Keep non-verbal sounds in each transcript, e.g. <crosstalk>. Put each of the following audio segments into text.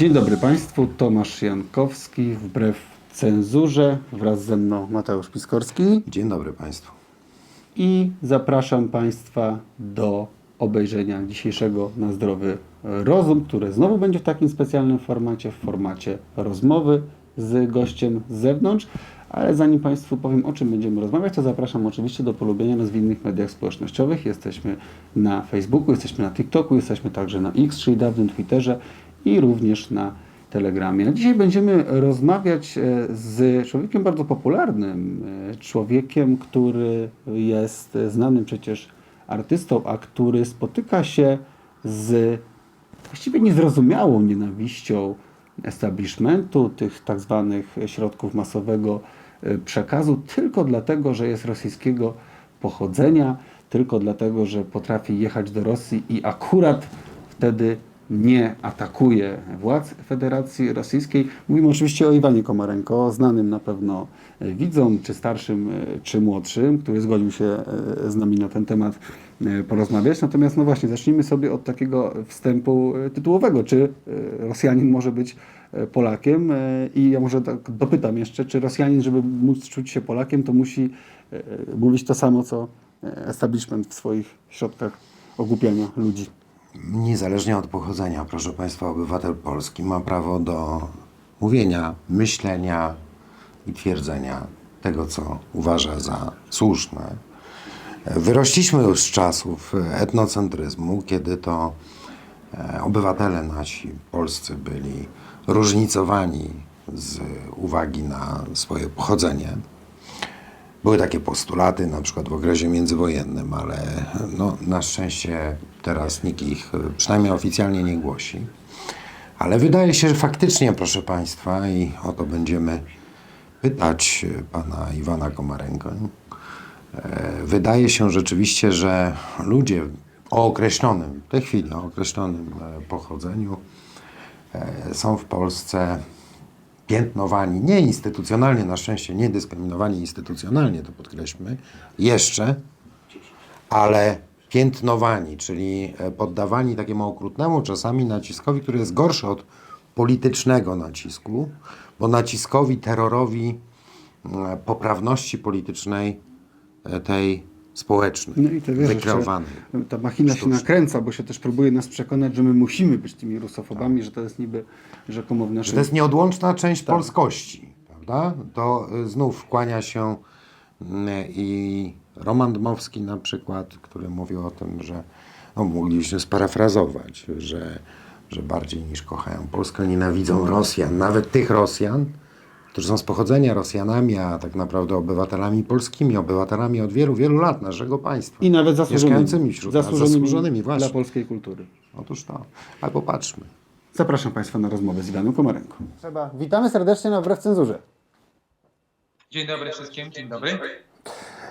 Dzień dobry Państwu, Tomasz Jankowski, wbrew cenzurze, wraz ze mną Mateusz Piskorski Dzień dobry Państwu. i zapraszam Państwa do obejrzenia dzisiejszego Na Zdrowy Rozum, które znowu będzie w takim specjalnym formacie, w formacie rozmowy z gościem z zewnątrz. Ale zanim Państwu powiem, o czym będziemy rozmawiać, to zapraszam oczywiście do polubienia nas w innych mediach społecznościowych. Jesteśmy na Facebooku, jesteśmy na TikToku, jesteśmy także na X, czyli dawnym Twitterze i również na Telegramie. A dzisiaj będziemy rozmawiać e, z człowiekiem bardzo popularnym, e, człowiekiem, który jest znanym przecież artystą, a który spotyka się z właściwie niezrozumiałą nienawiścią establishmentu, tych tak zwanych środków masowego e, przekazu, tylko dlatego, że jest rosyjskiego pochodzenia, tylko dlatego, że potrafi jechać do Rosji i akurat wtedy nie atakuje władz Federacji Rosyjskiej. Mówimy oczywiście o Iwanie Komarenko, znanym na pewno e, widzom, czy starszym, e, czy młodszym, który zgodził się e, z nami na ten temat porozmawiać. Natomiast no właśnie, zacznijmy sobie od takiego wstępu tytułowego. Czy Rosjanin może być Polakiem? I ja może tak dopytam jeszcze, czy Rosjanin, żeby móc czuć się Polakiem, to musi mówić to samo, co establishment w swoich środkach ogłupiania ludzi. Niezależnie od pochodzenia, proszę Państwa, obywatel polski ma prawo do mówienia, myślenia i twierdzenia tego, co uważa za słuszne. Wyrośliśmy już z czasów etnocentryzmu, kiedy to e, obywatele nasi polscy byli różnicowani z uwagi na swoje pochodzenie. Były takie postulaty, na przykład w okresie międzywojennym, ale no, na szczęście teraz nikt ich, y, przynajmniej oficjalnie, nie głosi. Ale wydaje się, że faktycznie, proszę Państwa, i o to będziemy pytać y, pana Iwana Komarenko, e, wydaje się rzeczywiście, że ludzie o określonym, w tej chwili o określonym e, pochodzeniu e, są w Polsce piętnowani, nie instytucjonalnie, na szczęście nie dyskryminowani instytucjonalnie, to podkreślmy, jeszcze, ale piętnowani, czyli e, poddawani takiemu okrutnemu czasami naciskowi, który jest gorszy od politycznego nacisku, bo naciskowi, terrorowi e, poprawności politycznej e, tej społecznej, No i wiesz, ta machina się nakręca, bo się też próbuje nas przekonać, że my musimy być tymi rusofobami, że to jest niby rzekomo w że naszym... to jest nieodłączna część polskości, prawda? To y, znów kłania się y, i Roman Dmowski na przykład, który mówił o tym, że no, mogliśmy sparafrazować, że, że bardziej niż kochają Polskę nienawidzą Rosjan, nawet tych Rosjan, którzy są z pochodzenia Rosjanami, a tak naprawdę obywatelami polskimi, obywatelami od wielu, wielu lat naszego państwa. I nawet zasłużonymi, Mieszkającymi wśród nas, zasłużonymi, właśnie. dla polskiej kultury. Otóż to. Ale popatrzmy. Zapraszam Państwa na rozmowę z Iwanem Komarenką. Trzeba. Witamy serdecznie na Wbrew Cenzurze. Dzień dobry wszystkim, dzień dobry.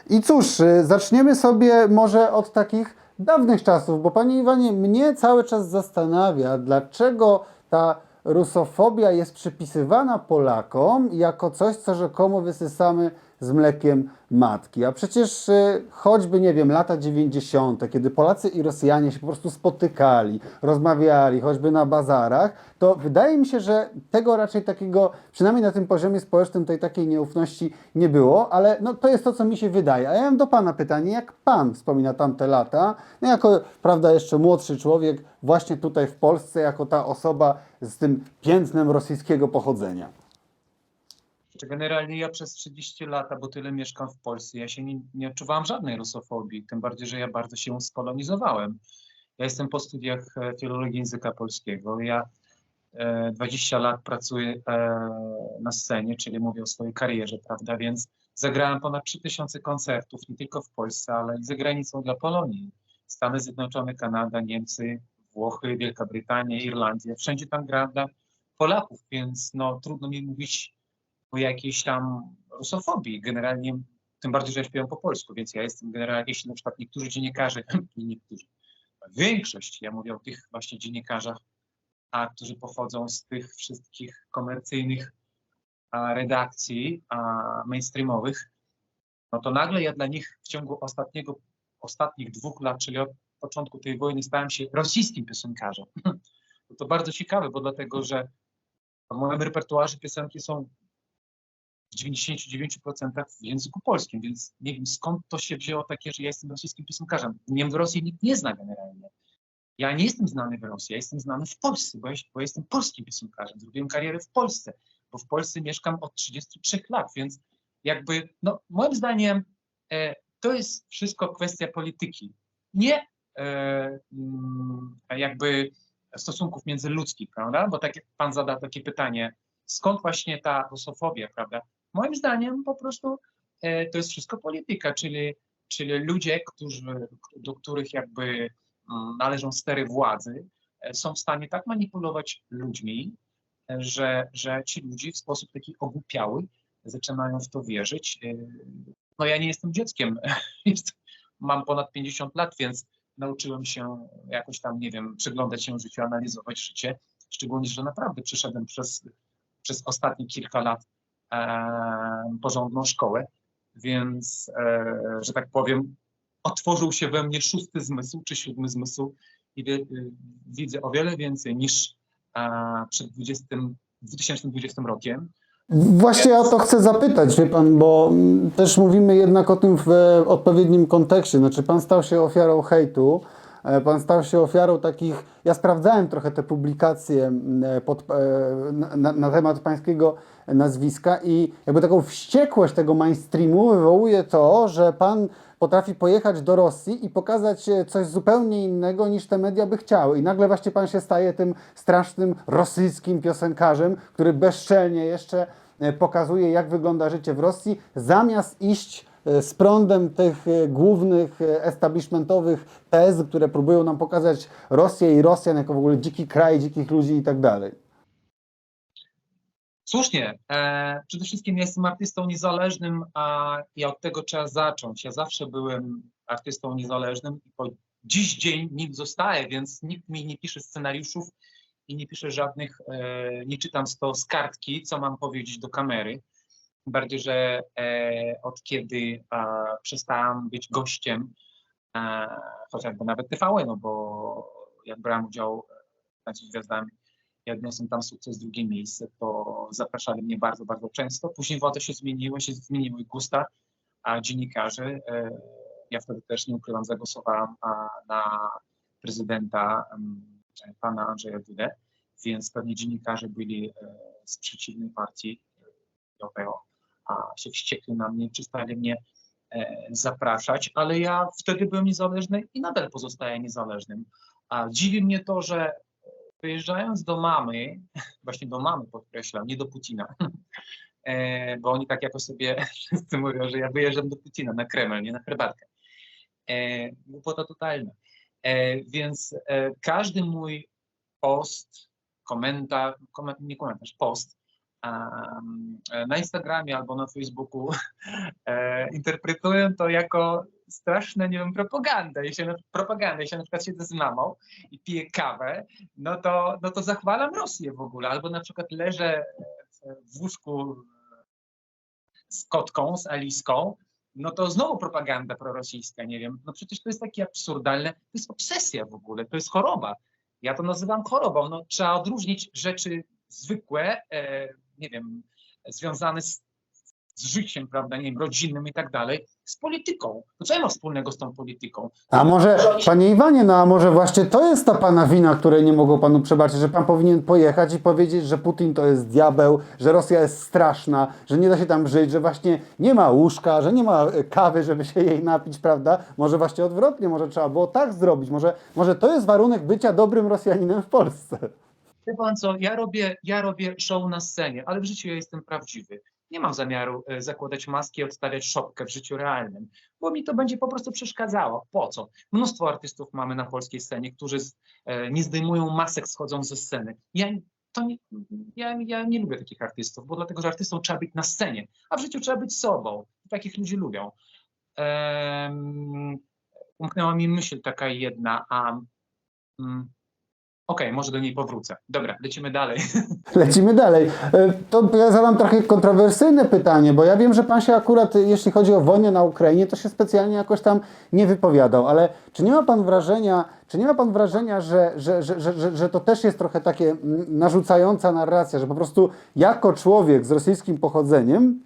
I cóż, y, zaczniemy sobie może od takich dawnych czasów, bo Panie Iwanie, mnie cały czas zastanawia, dlaczego ta rusofobia jest przypisywana Polakom jako coś, co rzekomo wysysamy z mlekiem matki. A przecież y, choćby, nie wiem, lata 90., kiedy Polacy i Rosjanie się po prostu spotykali, rozmawiali, choćby na bazarach, to wydaje mi się, że tego raczej takiego, przynajmniej na tym poziomie społecznym, tej takiej nieufności nie było, ale no, to jest to, co mi się wydaje. A ja mam do Pana pytanie, jak Pan wspomina tamte lata, no jako, prawda, jeszcze młodszy człowiek, właśnie tutaj w Polsce, jako ta osoba z tym piętnem rosyjskiego pochodzenia. Generalnie ja przez 30 lat, bo tyle mieszkam w Polsce, ja się nie, nie odczuwałam żadnej rusofobii, tym bardziej, że ja bardzo się skolonizowałem. Ja jestem po studiach e, filologii języka polskiego. Ja e, 20 lat pracuję e, na scenie, czyli mówię o swojej karierze, prawda, więc zagrałem ponad 3000 koncertów, nie tylko w Polsce, ale i za granicą dla Polonii. Stany Zjednoczone, Kanada, Niemcy, Włochy, Wielka Brytania, Irlandia, wszędzie tam gra dla Polaków, więc no, trudno mi mówić o jakiejś tam rusofobii. Generalnie, tym bardziej, że ja śpiewam po polsku, więc ja jestem generalnie jakiś, na przykład niektórzy dziennikarze, <clears throat> nie niektórzy, większość, ja mówię o tych właśnie dziennikarzach, a, którzy pochodzą z tych wszystkich komercyjnych a, redakcji a, mainstreamowych, no to nagle ja dla nich w ciągu ostatniego, ostatnich dwóch lat, czyli od początku tej wojny, stałem się rosyjskim piosenkarzem. <clears throat> To bardzo ciekawe, bo dlatego, że w moim repertuarze piosenki są w 99% w języku polskim, więc nie wiem skąd to się wzięło takie, że ja jestem rosyjskim piosenkarzem. Mnie w Rosji nikt nie zna generalnie. Ja nie jestem znany w Rosji, ja jestem znany w Polsce, bo, ja, bo jestem polskim piosenkarzem. Zrobiłem karierę w Polsce, bo w Polsce mieszkam od 33 lat, więc jakby, no moim zdaniem e, to jest wszystko kwestia polityki. Nie e, mm, jakby stosunków międzyludzkich, prawda? Bo tak jak pan zada takie pytanie, skąd właśnie ta rusofobia, prawda? Moim zdaniem po prostu e, to jest wszystko polityka, czyli, czyli ludzie, którzy, do których jakby mm, należą stery władzy, e, są w stanie tak manipulować ludźmi, e, że, że ci ludzie w sposób taki ogłupiały zaczynają w to wierzyć. No ja nie jestem dzieckiem, <laughs> mam ponad 50 lat, więc nauczyłem się jakoś tam, nie wiem, przyglądać się życiu, analizować życie, szczególnie, że naprawdę przeszedłem przez, przez ostatnie kilka lat porządną szkołę, więc, e, że tak powiem, otworzył się we mnie szósty zmysł, czy siódmy zmysł i wie, y, widzę o wiele więcej niż e, przed 20, 2020 rokiem. Właśnie o to chcę zapytać, wie pan, bo mm, też mówimy jednak o tym w odpowiednim kontekście. Znaczy, pan stał się ofiarą hejtu, pan stał się ofiarą takich. Ja sprawdzałem trochę te publikacje e, pod, e, na, na- temat pańskiego nazwiska i jakby taką wściekłość tego mainstreamu wywołuje to, że pan potrafi pojechać do Rosji i pokazać e, coś zupełnie innego niż te media by chciały. I nagle właśnie pan się staje tym strasznym rosyjskim piosenkarzem, który bezczelnie jeszcze e, pokazuje, jak wygląda życie w Rosji, zamiast iść e, z prądem tych e, głównych e, establishmentowych tez, które próbują nam pokazać Rosję i Rosjan jako w ogóle dziki kraj, dzikich ludzi i tak dalej. Słusznie. E, przede wszystkim ja jestem artystą niezależnym, a i od tego trzeba zacząć. Ja zawsze byłem artystą niezależnym i po dziś dzień nim zostaję, więc nikt mi nie pisze scenariuszów i nie pisze żadnych, e, nie czytam to z kartki, co mam powiedzieć do kamery. Bardziej, że e, od kiedy e, przestałam być gościem, e, chociażby nawet TVN, no bo jak brałem udział w Tańcu z Gwiazdami, ja odniosłem tam sukces drugie miejsce, to zapraszali mnie bardzo, bardzo często. Później władze się zmieniły, się zmieniły gusta, a dziennikarzy, e, ja wtedy też nie ukrywam, zagłosowałam na prezydenta pana Andrzeja Dudę, więc pewnie dziennikarze byli e, z przeciwnej partii e, JPO, a się wściekli na mnie, przestali mnie e, zapraszać, ale ja wtedy byłem niezależny i nadal pozostaję niezależnym. A dziwi mnie to, że wyjeżdżając do mamy, <laughs> właśnie do mamy podkreślam, nie do Putina, <laughs> e, bo oni tak jakoś sobie <laughs> wszyscy mówią, że ja wyjeżdżam do Putina na Kreml, nie na herbatkę. E, Głupota totalna. E, Więc e, każdy mój post, komentarz, koment, nie komentarz, post e, na Instagramie albo na Facebooku <laughs> e, interpretuję to jako straszne, nie wiem, propagandę. Jeśli na, propagandę, jeśli na przykład siedzę z mamą i piję kawę, no to, no to zachwalam Rosję w ogóle. Albo na przykład leżę w- łóżku z kotką, z Aliską, no to znowu propaganda prorosyjska, nie wiem. No przecież to jest takie absurdalne, to jest obsesja w ogóle, to jest choroba. Ja to nazywam chorobą. No, trzeba odróżnić rzeczy zwykłe, e, nie wiem, związane z, z życiem, prawda, nie wiem, rodzinnym i tak dalej, z polityką. To co ja mam wspólnego z tą polityką? A może, panie Iwanie, no a może właśnie to jest ta pana wina, której nie mogą panu przebaczyć, że pan powinien pojechać i powiedzieć, że Putin to jest diabeł, że Rosja jest straszna, że nie da się tam żyć, że właśnie nie ma łóżka, że nie ma e, kawy, żeby się jej napić, prawda? Może właśnie odwrotnie, może trzeba było tak zrobić, może, może to jest warunek bycia dobrym Rosjaninem w Polsce. Wie pan co, ja robię, ja robię show na scenie, ale w życiu ja jestem prawdziwy. Nie mam zamiaru e, zakładać maski i odstawiać szopkę w życiu realnym, bo mi to będzie po prostu przeszkadzało. Po co? Mnóstwo artystów mamy na polskiej scenie, którzy e, nie zdejmują masek schodząc ze sceny. Ja, to nie, ja, ja nie lubię takich artystów, bo dlatego, że artystą trzeba być na scenie, a w życiu trzeba być sobą. Takich ludzi lubią. Um, umknęła mi myśl taka jedna, a mm, Okej, może do niej powrócę. Dobra, lecimy dalej. <laughs> Lecimy dalej. E, To ja zadam trochę kontrowersyjne pytanie, bo ja wiem, że pan się akurat, e, jeśli chodzi o wojnę na Ukrainie, to się specjalnie jakoś tam nie wypowiadał, ale czy nie ma pan wrażenia, czy nie ma pan wrażenia, że, że, że, że, że, że to też jest trochę takie mm, narzucająca narracja, że po prostu jako człowiek z rosyjskim pochodzeniem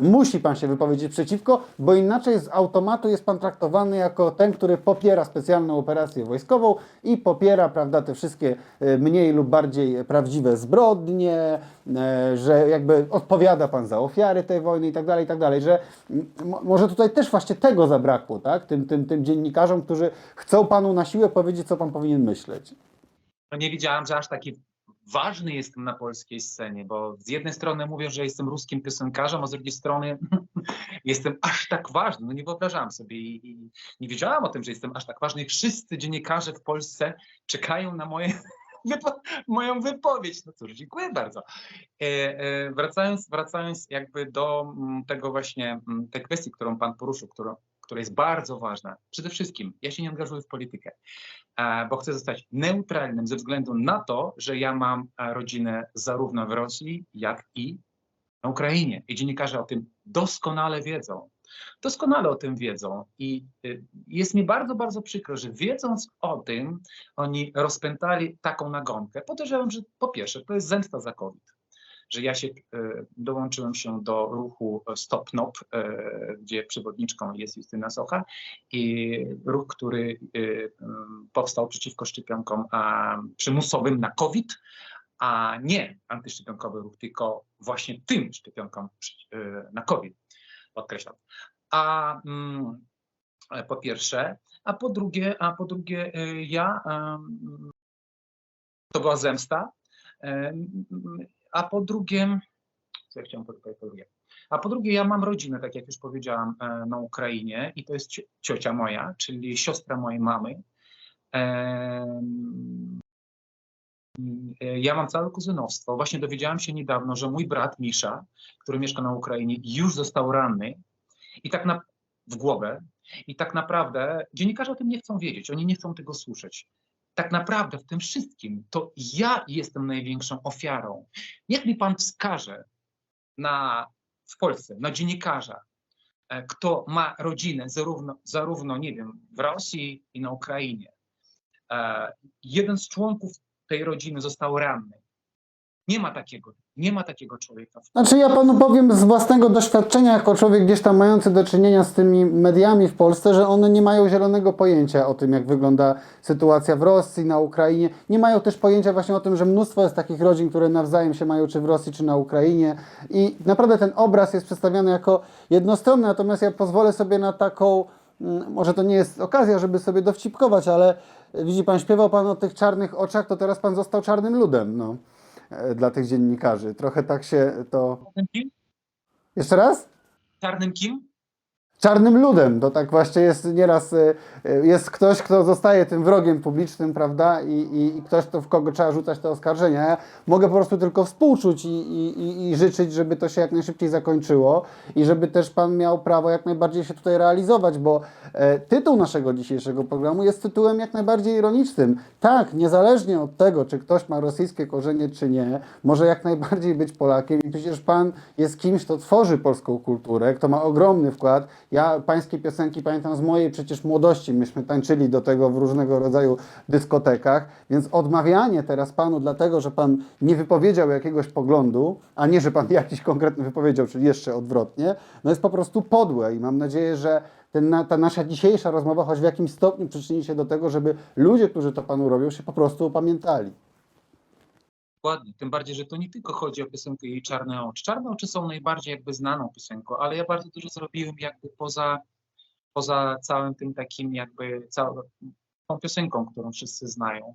musi pan się wypowiedzieć przeciwko, bo inaczej z automatu jest pan traktowany jako ten, który popiera specjalną operację wojskową i popiera, prawda, te wszystkie e, mniej lub bardziej prawdziwe zbrodnie, e, że jakby odpowiada pan za ofiary tej wojny i tak dalej, i tak dalej, że mo- może tutaj też właśnie tego zabrakło, tak, tym, tym, tym dziennikarzom, którzy chcą panu na siłę powiedzieć, co pan powinien myśleć. No nie wiedziałam, że aż taki ważny jestem na polskiej scenie, bo z jednej strony mówią, że jestem ruskim piosenkarzem, a z drugiej strony <laughs> jestem aż tak ważny. No nie wyobrażałam sobie i, i nie wiedziałam o tym, że jestem aż tak ważny. I wszyscy dziennikarze w Polsce czekają na moje, <laughs> moją wypowiedź. No cóż, dziękuję bardzo. E, e, wracając, wracając jakby do mm, tego właśnie, mm, tej kwestii, którą pan poruszył, którą, która jest bardzo ważna. Przede wszystkim, ja się nie angażuję w politykę e, bo chcę zostać neutralnym ze względu na to, że ja mam e, rodzinę zarówno w Rosji, jak i na Ukrainie. I dziennikarze o tym doskonale wiedzą. Doskonale o tym wiedzą. I y, jest mi bardzo, bardzo przykro, że wiedząc o tym, oni rozpętali taką nagonkę. Podejrzewam, że po pierwsze, to jest zemsta za COVID. Że ja się y, dołączyłem się do ruchu Stop NOP, y, gdzie przewodniczką jest Justyna Socha i ruch, który ym, powstał przeciwko szczepionkom przymusowym na COVID, a nie antyszczepionkowy ruch, tylko właśnie tym szczepionkom na COVID, podkreślam. A mm, e, po pierwsze, a po drugie, a po drugie ja to była zemsta, em, a po drugie, co ja chciałem powiedzieć, po drugie, a po drugie, ja mam rodzinę, tak jak już powiedziałam, e, na Ukrainie i to jest cio- ciocia moja, czyli siostra mojej mamy. E, Ja mam całe kuzynostwo. Właśnie dowiedziałam się niedawno, że mój brat Misza, który mieszka na Ukrainie, już został ranny i tak na, w głowę. I tak naprawdę dziennikarze o tym nie chcą wiedzieć, oni nie chcą tego słyszeć. Tak naprawdę w tym wszystkim to ja jestem największą ofiarą. Niech mi pan wskaże na, w Polsce, na dziennikarza, e, kto ma rodzinę zarówno, zarówno, nie wiem, w Rosji i na Ukrainie. E, Jeden z członków tej rodziny został ranny. Nie ma takiego, nie ma takiego człowieka. Znaczy ja panu powiem z własnego doświadczenia, jako człowiek gdzieś tam mający do czynienia z tymi mediami w Polsce, że one nie mają zielonego pojęcia o tym, jak wygląda sytuacja w Rosji, na Ukrainie. Nie mają też pojęcia właśnie o tym, że mnóstwo jest takich rodzin, które nawzajem się mają czy w Rosji, czy na Ukrainie. I naprawdę ten obraz jest przedstawiany jako jednostronny, natomiast ja pozwolę sobie na taką, mm, może to nie jest okazja, żeby sobie dowcipkować, ale widzi pan, śpiewał pan o tych czarnych oczach, to teraz pan został czarnym ludem, no, dla tych dziennikarzy. Trochę tak się to... Jeszcze raz? Czarnym kim? Czarnym ludem, to tak właśnie jest nieraz, y, y, jest ktoś, kto zostaje tym wrogiem publicznym, prawda, i, i, i ktoś, to, w kogo trzeba rzucać te oskarżenia. Ja mogę po prostu tylko współczuć i, i, i- życzyć, żeby to się jak najszybciej zakończyło i żeby też Pan miał prawo jak najbardziej się tutaj realizować, bo e, tytuł naszego dzisiejszego programu jest tytułem jak najbardziej ironicznym. Tak, niezależnie od tego, czy ktoś ma rosyjskie korzenie, czy nie, może jak najbardziej być Polakiem i przecież Pan jest kimś, kto tworzy polską kulturę, kto ma ogromny wkład. Ja pańskie piosenki pamiętam z mojej przecież młodości, myśmy tańczyli do tego w różnego rodzaju dyskotekach, więc odmawianie teraz Panu dlatego, że Pan nie wypowiedział jakiegoś poglądu, a nie, że Pan <laughs> jakiś konkretny wypowiedział, czyli jeszcze odwrotnie, no jest po prostu podłe. I mam nadzieję, że ten, ta nasza dzisiejsza rozmowa choć w jakimś stopniu przyczyni się do tego, żeby ludzie, którzy to Panu robią, się po prostu opamiętali. Dokładnie, tym bardziej, że to nie tylko chodzi o piosenkę jej Czarne oczy. Czarne oczy są najbardziej jakby znaną piosenką, ale ja bardzo dużo zrobiłem jakby poza, poza całym tym takim jakby całą tą piosenką, którą wszyscy znają.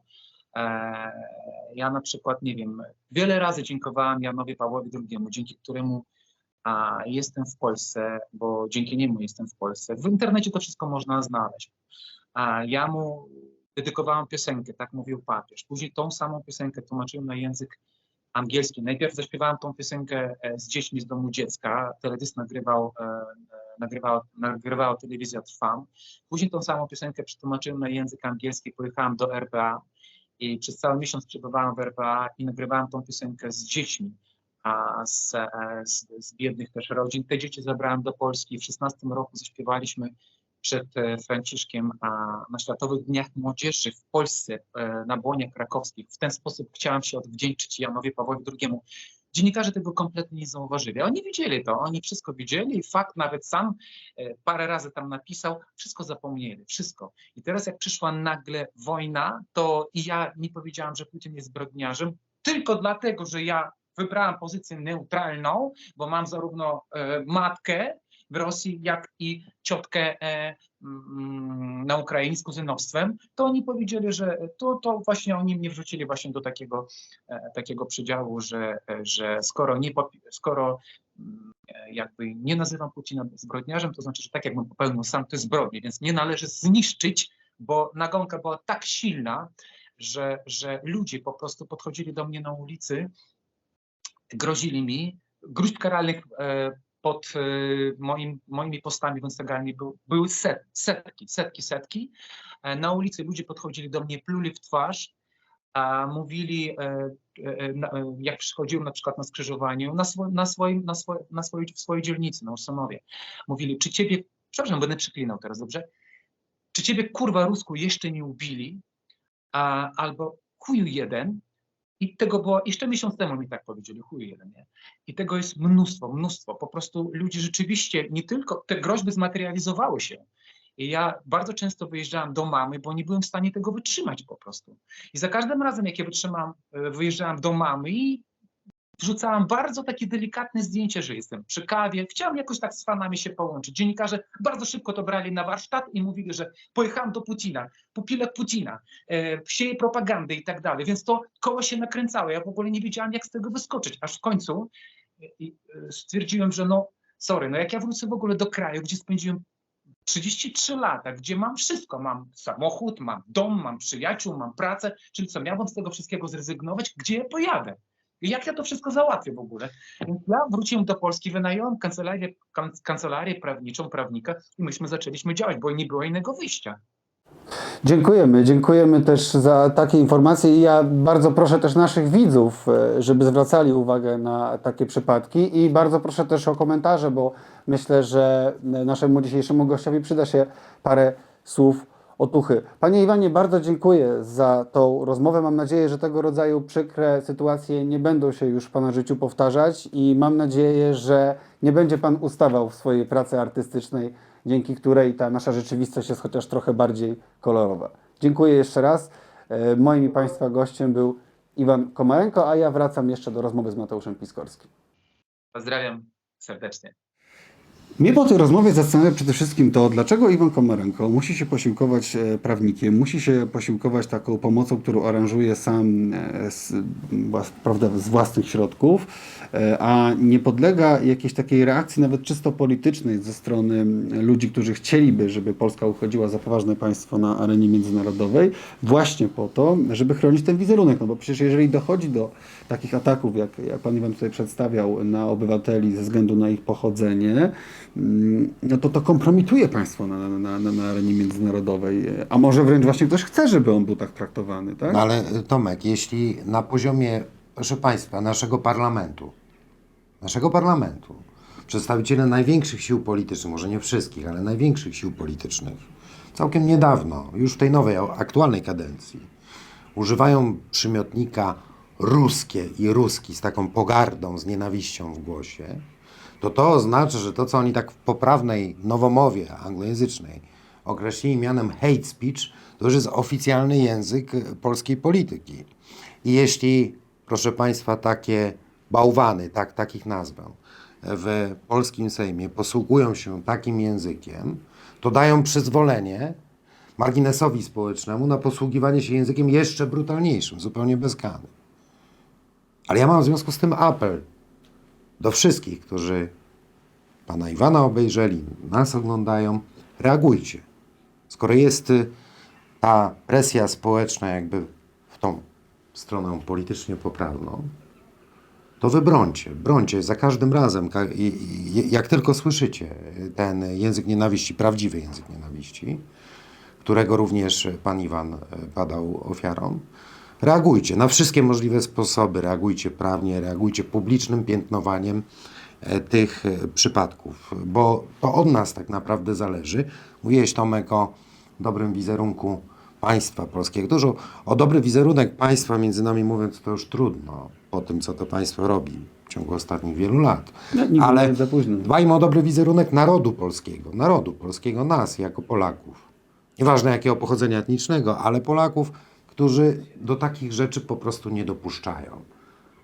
Eee, ja na przykład, nie wiem, wiele razy dziękowałam Janowi Pawłowi II, dzięki któremu a, jestem w Polsce, bo dzięki niemu jestem w Polsce. W internecie to wszystko można znaleźć. A ja mu dedykowałam piosenkę, tak mówił papież. Później tą samą piosenkę tłumaczyłem na język angielski. Najpierw zaśpiewałam tą piosenkę e, z dziećmi z domu dziecka. Teledysk nagrywał, e, e, nagrywał, nagrywała telewizja Trwam. Później tą samą piosenkę przetłumaczyłem na język angielski, pojechałam do RPA I przez cały miesiąc przebywałem w RPA i nagrywałem tą piosenkę z dziećmi, a z, z, z biednych też rodzin. Te dzieci zabrałem do Polski. W 16 roku zaśpiewaliśmy przed e, Franciszkiem na Światowych Dniach Młodzieży w Polsce, e, na Błoniach Krakowskich. W ten sposób chciałem się odwdzięczyć Janowi Pawłowi II. Dziennikarze tego kompletnie nie zauważyli. Oni widzieli to, oni wszystko widzieli. Fakt nawet sam e, parę razy tam napisał, wszystko zapomnieli, wszystko. I teraz jak przyszła nagle wojna, to i ja nie powiedziałam, że Putin jest zbrodniarzem, tylko dlatego, że ja wybrałam pozycję neutralną, bo mam zarówno matkę w Rosji, jak i ciotkę e, mm, na Ukrainie z to oni powiedzieli, że to, to właśnie oni mnie wrzucili właśnie do takiego, e, takiego przydziału, że, e, że skoro, nie, skoro mm, jakby nie nazywam Putina zbrodniarzem, to znaczy, że tak jakbym popełnił sam te zbrodnie, więc nie należy zniszczyć, bo nagonka była tak silna, że, że ludzie po prostu podchodzili do mnie na ulicy, grozili mi, gruźb karalnych e, pod e, moim, moimi postami w Instagramie był, były set, setki, setki, setki. E, Na ulicy ludzie podchodzili do mnie, pluli w twarz, a mówili, e, e, jak przychodziłem na przykład na skrzyżowaniu, na, swo, na, swoim, na, swoj, na swojej, w swojej dzielnicy, na Ursunowie, mówili, czy ciebie, przepraszam, będę przeklinał teraz, dobrze? Czy ciebie kurwa Rusku jeszcze nie ubili? A, albo chuju jeden, i tego było, jeszcze miesiąc temu mi tak powiedzieli, chuj jeden, nie? I tego jest mnóstwo, mnóstwo. Po prostu ludzie rzeczywiście, nie tylko, te groźby zmaterializowały się. I ja bardzo często wyjeżdżałam do mamy, bo nie byłem w stanie tego wytrzymać po prostu. I za każdym razem, jak ja wytrzymam, e, wyjeżdżałam do mamy i wrzucałam bardzo takie delikatne zdjęcie, że jestem przy kawie. Chciałam jakoś tak z fanami się połączyć. Dziennikarze bardzo szybko to brali na warsztat i mówili, że pojechałam do Putina, pupilek Putina, e, sieje i tak dalej. Więc to koło się nakręcało. Ja w ogóle nie wiedziałam, jak z tego wyskoczyć. Aż w końcu e, e, stwierdziłem, że no sorry, no jak ja wrócę w ogóle do kraju, gdzie spędziłem 33 lata, gdzie mam wszystko, mam samochód, mam dom, mam przyjaciół, mam pracę, czyli co, miałbym z tego wszystkiego zrezygnować, gdzie ja pojadę? Jak ja to wszystko załatwię w ogóle? Ja wróciłem do Polski, wynająłem kancelarię, kan, kancelarię prawniczą, prawnika i myśmy zaczęliśmy działać, bo nie było innego wyjścia. Dziękujemy. Dziękujemy też za takie informacje i ja bardzo proszę też naszych widzów, e, żeby zwracali uwagę na takie przypadki i bardzo proszę też o komentarze, bo myślę, że naszemu dzisiejszemu gościowi przyda się parę słów otuchy. Panie Iwanie, bardzo dziękuję za tą rozmowę. Mam nadzieję, że tego rodzaju przykre sytuacje nie będą się już w Pana życiu powtarzać i mam nadzieję, że nie będzie Pan ustawał w swojej pracy artystycznej, dzięki której ta nasza rzeczywistość jest chociaż trochę bardziej kolorowa. Dziękuję jeszcze raz. E, Moim i Państwa gościem był Iwan Komarenko, a ja wracam jeszcze do rozmowy z Mateuszem Piskorskim. Pozdrawiam serdecznie. Mnie po tej rozmowie zastanawia przede wszystkim to, dlaczego Iwan Komarenko musi się posiłkować e, prawnikiem, musi się posiłkować taką pomocą, którą aranżuje sam e, z, prawda, z własnych środków, e, a nie podlega jakiejś takiej reakcji nawet czysto politycznej ze strony ludzi, którzy chcieliby, żeby Polska uchodziła za poważne państwo na arenie międzynarodowej, właśnie po to, żeby chronić ten wizerunek. No bo przecież jeżeli dochodzi do takich ataków, jak, jak pan Iwan tutaj przedstawiał, na obywateli ze względu na ich pochodzenie, no to to kompromituje państwo na, na, na, na arenie międzynarodowej. A może wręcz właśnie ktoś chce, żeby on był tak traktowany, tak? No ale y, Tomek, jeśli na poziomie, proszę Państwa, naszego parlamentu, naszego parlamentu, przedstawiciele największych sił politycznych, może nie wszystkich, ale największych sił politycznych, całkiem niedawno, już w tej nowej, aktualnej kadencji, używają przymiotnika ruskie i ruski z taką pogardą, z nienawiścią w głosie, to to oznacza, że to, co oni tak w poprawnej nowomowie anglojęzycznej określili mianem hate speech, to już jest oficjalny język y, polskiej polityki. I jeśli, proszę Państwa, takie bałwany, tak, takich nazwę, w polskim Sejmie posługują się takim językiem, to dają przyzwolenie marginesowi społecznemu na posługiwanie się językiem jeszcze brutalniejszym, zupełnie bezkarnym. Ale ja mam w związku z tym apel do wszystkich, którzy pana Iwana obejrzeli, nas oglądają, reagujcie. Skoro jest y, ta presja społeczna jakby w tą stronę politycznie poprawną, to wybrońcie, brońcie za każdym razem, jak tylko słyszycie ten język nienawiści, prawdziwy język nienawiści, którego również pan Iwan padał ofiarą, reagujcie na wszystkie możliwe sposoby, reagujcie prawnie, reagujcie publicznym piętnowaniem e, tych e, przypadków, bo to od nas tak naprawdę zależy. Mówiłeś Tomek o dobrym wizerunku państwa polskiego. Dużo o dobry wizerunek państwa, między nami mówiąc, to już trudno po tym, co to państwo robi w ciągu ostatnich wielu lat. No, Ale dbajmy o dobry wizerunek narodu polskiego, narodu polskiego, nas jako Polaków. Nieważne jakiego pochodzenia etnicznego, ale Polaków, którzy do takich rzeczy po prostu nie dopuszczają.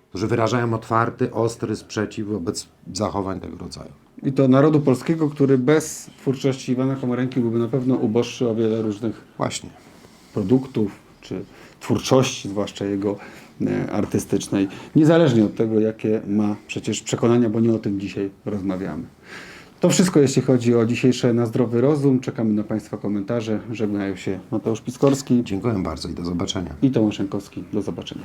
Którzy wyrażają otwarty, ostry sprzeciw wobec zachowań tego rodzaju. I to narodu polskiego, który bez twórczości Iwana Komarenki byłby na pewno uboższy o wiele różnych Właśnie. produktów, czy twórczości, zwłaszcza jego e, artystycznej, niezależnie od tego, jakie ma przecież przekonania, bo nie o tym dzisiaj rozmawiamy. To wszystko, jeśli chodzi o dzisiejsze Na Zdrowy Rozum. Czekamy na Państwa komentarze. Żegnają się Mateusz Piskorski Dziękuję bardzo i do zobaczenia. i Tomasz Szynkowski. Do zobaczenia.